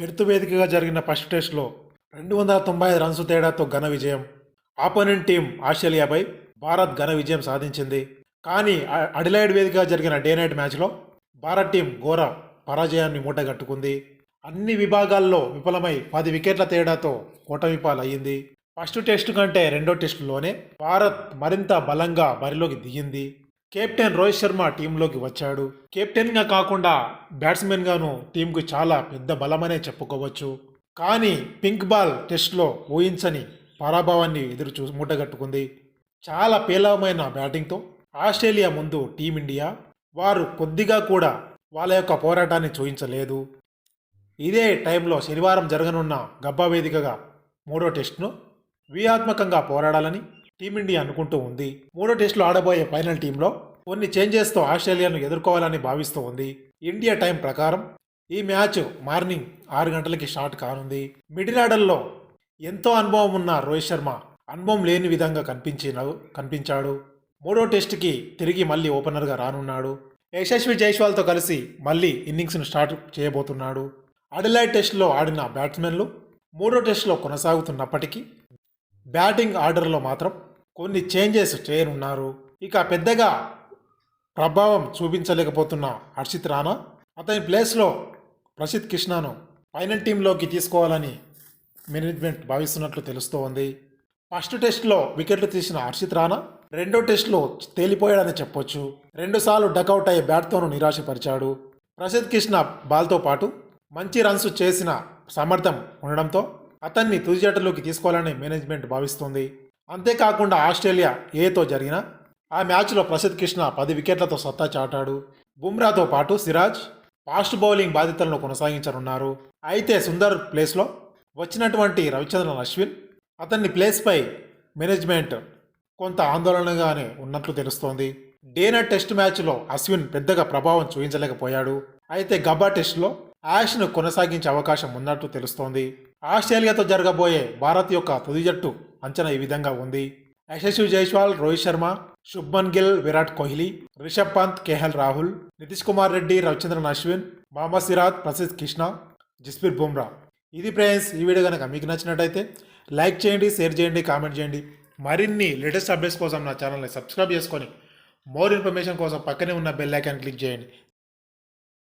Perth వేదికగా జరిగిన first టెస్ట్లో రెండు వందల తొంభై ఐదు రన్స్ తేడాతో ఘన విజయం. ఆపోనెంట్ టీం ఆస్ట్రేలియాపై భారత్ ఘన విజయం సాధించింది. కానీ అడిలైడ్ వేదికగా జరిగిన డే నైట్ మ్యాచ్లో భారత్ టీం ఘోర పరాజయాన్ని మూటగట్టుకుంది. అన్ని విభాగాల్లో విఫలమై పది వికెట్ల తేడాతో ఓటమి పాలయ్యింది ఫస్ట్ టెస్ట్ కంటే రెండో టెస్టులోనే భారత్ మరింత బలంగా బరిలోకి దిగింది. కెప్టెన్ రోహిత్ శర్మ టీంలోకి వచ్చాడు. కెప్టెన్గా కాకుండా బ్యాట్స్మెన్గాను టీంకు చాలా పెద్ద బలమనే చెప్పుకోవచ్చు. కానీ పింక్ బాల్ టెస్ట్లో ఊహించని పరాభవాన్ని ఎదురు చూ మూటగట్టుకుంది. చాలా పేలవమైన బ్యాటింగ్తో ఆస్ట్రేలియా ముందు టీమిండియా వారు కొద్దిగా కూడా వాళ్ళ యొక్క పోరాటాన్ని చూపించలేదు ఇదే టైంలో శనివారం జరగనున్న గబ్బా వేదికగా మూడో టెస్ట్ను వ్యూహాత్మకంగా పోరాడాలని టీమిండియా అనుకుంటూ ఉంది. మూడో టెస్టులో ఆడబోయే ఫైనల్ టీంలో కొన్ని చేంజెస్తో ఆస్ట్రేలియాను ఎదుర్కోవాలని భావిస్తూ ఉంది. ఇండియా టైం ప్రకారం ఈ మ్యాచ్ మార్నింగ్ ఆరు గంటలకి స్టార్ట్ కానుంది. మిడిల్ ఆర్డర్లో ఎంతో అనుభవం ఉన్న రోహిత్ శర్మ అనుభవం లేని విధంగా కనిపించిన కనిపించాడు. మూడో టెస్ట్కి తిరిగి మళ్ళీ ఓపెనర్గా రానున్నాడు. యశస్వి జైస్వాల్తో కలిసి మళ్ళీ ఇన్నింగ్స్ను స్టార్ట్ చేయబోతున్నాడు. అడిలైడ్ టెస్ట్లో ఆడిన బ్యాట్స్మెన్లు మూడో టెస్ట్లో కొనసాగుతున్నప్పటికీ బ్యాటింగ్ ఆర్డర్లో మాత్రం కొన్ని చేంజెస్ చేయనున్నారు. ఇక పెద్దగా ప్రభావం చూపించలేకపోతున్న హర్షిత్ రాణా అతని ప్లేస్లో ప్రసిద్ కృష్ణను ఫైనల్ టీంలోకి తీసుకోవాలని మేనేజ్మెంట్ భావిస్తున్నట్లు తెలుస్తోంది. ఫస్ట్ టెస్ట్లో వికెట్లు తీసిన హర్షిత్ రాణా రెండో టెస్ట్లో తేలిపోయాడని చెప్పొచ్చు. రెండుసార్లు డకౌట్ అయ్యే బ్యాట్తోనూ నిరాశపరిచాడు. ప్రసిద్ కృష్ణ బాల్తో పాటు మంచి రన్స్ చేసిన సామర్థ్యం ఉండడంతో అతన్ని తుది జట్టులోకి తీసుకోవాలని మేనేజ్మెంట్ భావిస్తుంది. అంతేకాకుండా ఆస్ట్రేలియా ఏతో జరిగిన ఆ మ్యాచ్లో ప్రసిద్ధ కృష్ణ పది వికెట్లతో సత్తా చాటాడు. బుమ్రాతో పాటు సిరాజ్ ఫాస్ట్ బౌలింగ్ బాధ్యతలను కొనసాగించనున్నారు. అయితే సుందర్ ప్లేస్లో వచ్చినటువంటి రవిచంద్రన్ అశ్విన్ అతన్ని ప్లేస్పై మేనేజ్మెంట్ కొంత ఆందోళనగానే ఉన్నట్లు తెలుస్తోంది. డేనా టెస్ట్ మ్యాచ్లో అశ్విన్ పెద్దగా ప్రభావం చూపించలేకపోయాడు. అయితే గబ్బా టెస్ట్లో యాష్ను కొనసాగించే అవకాశం ఉన్నట్లు తెలుస్తోంది. ఆస్ట్రేలియాతో జరగబోయే భారత్ యొక్క తుది జట్టు అంచనా ఈ విధంగా ఉంది. యశస్వి జైస్వాల్ రోహిత్ శర్మ శుభ్మన్ గిల్ విరాట్ కోహ్లీ రిషబ్ పంత్ కేఎల్ రాహుల్ నితీష్ కుమార్ రెడ్డి రవిచంద్రన్ అశ్విన్ మహమ్మద్ సిరాజ్ ప్రసిద్ కృష్ణ జస్ప్రీత్ బుమ్రా. ఇది ఫ్రెండ్స్ ఈ వీడియో కనుక మీకు నచ్చినట్టయితే లైక్ చేయండి షేర్ చేయండి కామెంట్ చేయండి. మరిన్ని లేటెస్ట్ అప్డేట్స్ కోసం నా ఛానల్ని సబ్స్క్రైబ్ చేసుకొని మోర్ ఇన్ఫర్మేషన్ కోసం పక్కనే ఉన్న బెల్ ఐకాన్ క్లిక్ చేయండి.